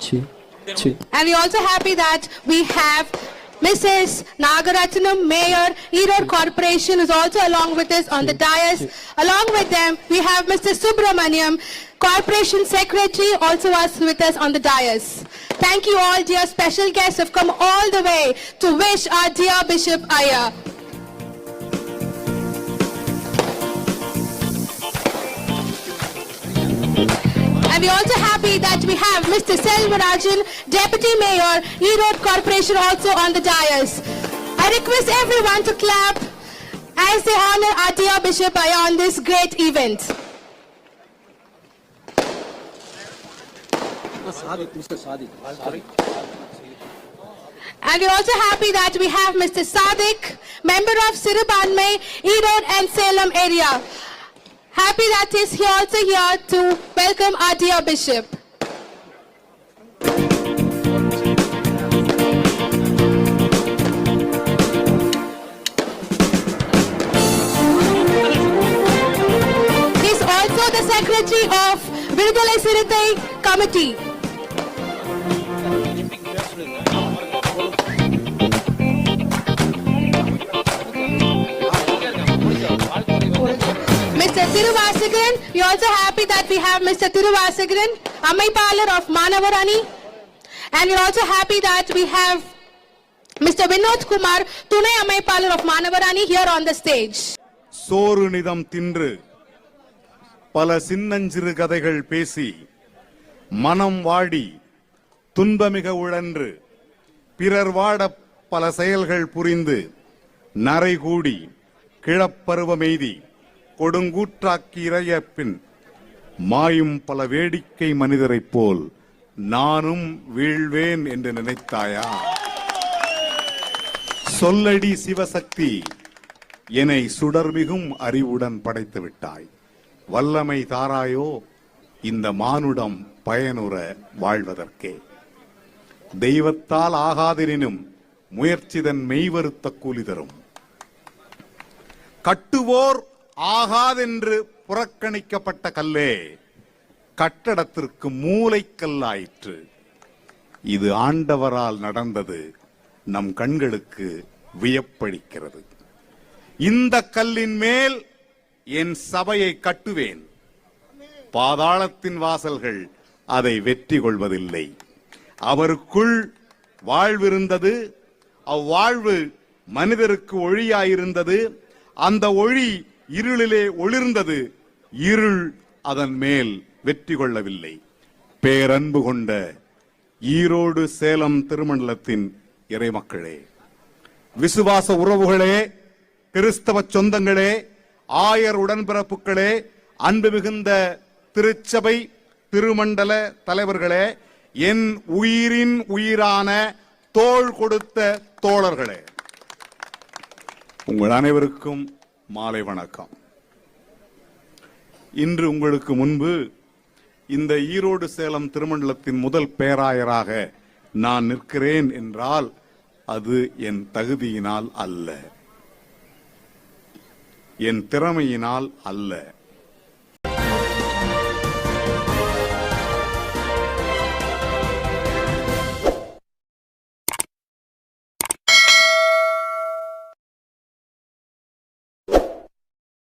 two, two. And we're also happy that we have Mrs. Nagaratnam, Mayor, Erode Corporation is also along with us on the dais. Along with them, we have Mr. Subramaniam, Corporation Secretary, also us with us on the dais. Thank you all, dear special guests, have come all the way to wish our dear Bishop Iyer. And we're also happy that we Mr. Selvarajan, Deputy Mayor, Erode Corporation also on the dais. I request everyone to clap as they honor our dear Bishop on this great event. And we're also happy that we have Mr. Sadik, member of Siribanmai, Erode and Salem area. Happy that he's here also here to welcome our dear Bishop. the secretary of Vidudalai Siritai Committee. Mr. Thiruvasigaran, we are also happy that we have Mr. Thiruvasigaran, Amaipalar of Manavarani. And we are also happy that we have Mr. Vinod Kumar, Tunai Amaipalar of Manavarani here on the stage. சோறு நிதம் தின்று பல சின்னஞ்சிறு கதைகள் பேசி மனம் வாடி துன்பமிக உழன்று பிறர் வாட பல செயல்கள் புரிந்து நரைகூடி கிழப்பருவமெய்தி கொடுங்கூற்றாக்கி இறைய பின் மாயும் பல வேடிக்கை மனிதரைப் போல் நானும் வீழ்வேன் என்று நினைத்தாயா? சொல்லடி சிவசக்தி என்னை சுடர்மிகும் அறிவுடன் படைத்து விட்டாய். வல்லமை தாராயோ இந்த மானுடம் பயனுற வாழ்வதற்கே. தெய்வத்தால் ஆகாதிரினும் முயற்சிதன் மெய்வருத்த கூலி தரும். கட்டுவோர் ஆகாதென்று புறக்கணிக்கப்பட்ட கல்லே கட்டடத்திற்கு மூளைக்கல்லாயிற்று இது ஆண்டவரால் நடந்தது நம் கண்களுக்கு வியப்பளிக்கிறது. இந்த கல்லின் மேல் என் சபையை கட்டுவேன். பாதாளத்தின் வாசல்கள் அதை வெற்றி கொள்வதில்லை. அவருக்குள் வாழ்விருந்தது அவ்வாழ்வு மனிதருக்கு ஒளியாயிருந்தது அந்த ஒளி இருளிலே ஒளிர்ந்தது இருள் அதன் மேல் வெற்றி கொள்ளவில்லை. பேரன்பு கொண்ட ஈரோடு சேலம் திருமண்டலத்தின் இறைமக்களே விசுவாச உறவுகளே கிறிஸ்தவ சொந்தங்களே ஆயர் உடன்பிறப்புகளே அன்பு மிகுந்த திருச்சபை திருமண்டல தலைவர்களே என் உயிரின் உயிரான தோள் கொடுத்த தோழர்களே. உங்கள் அனைவருக்கும் மாலை வணக்கம். இன்று உங்களுக்கு முன்பு இந்த ஈரோடு சேலம் திருமண்டலத்தின் முதல் பேராயராக நான் நிற்கிறேன் என்றால் அது என் தகுதியினால் அல்ல. என் திறமையினால் அல்ல.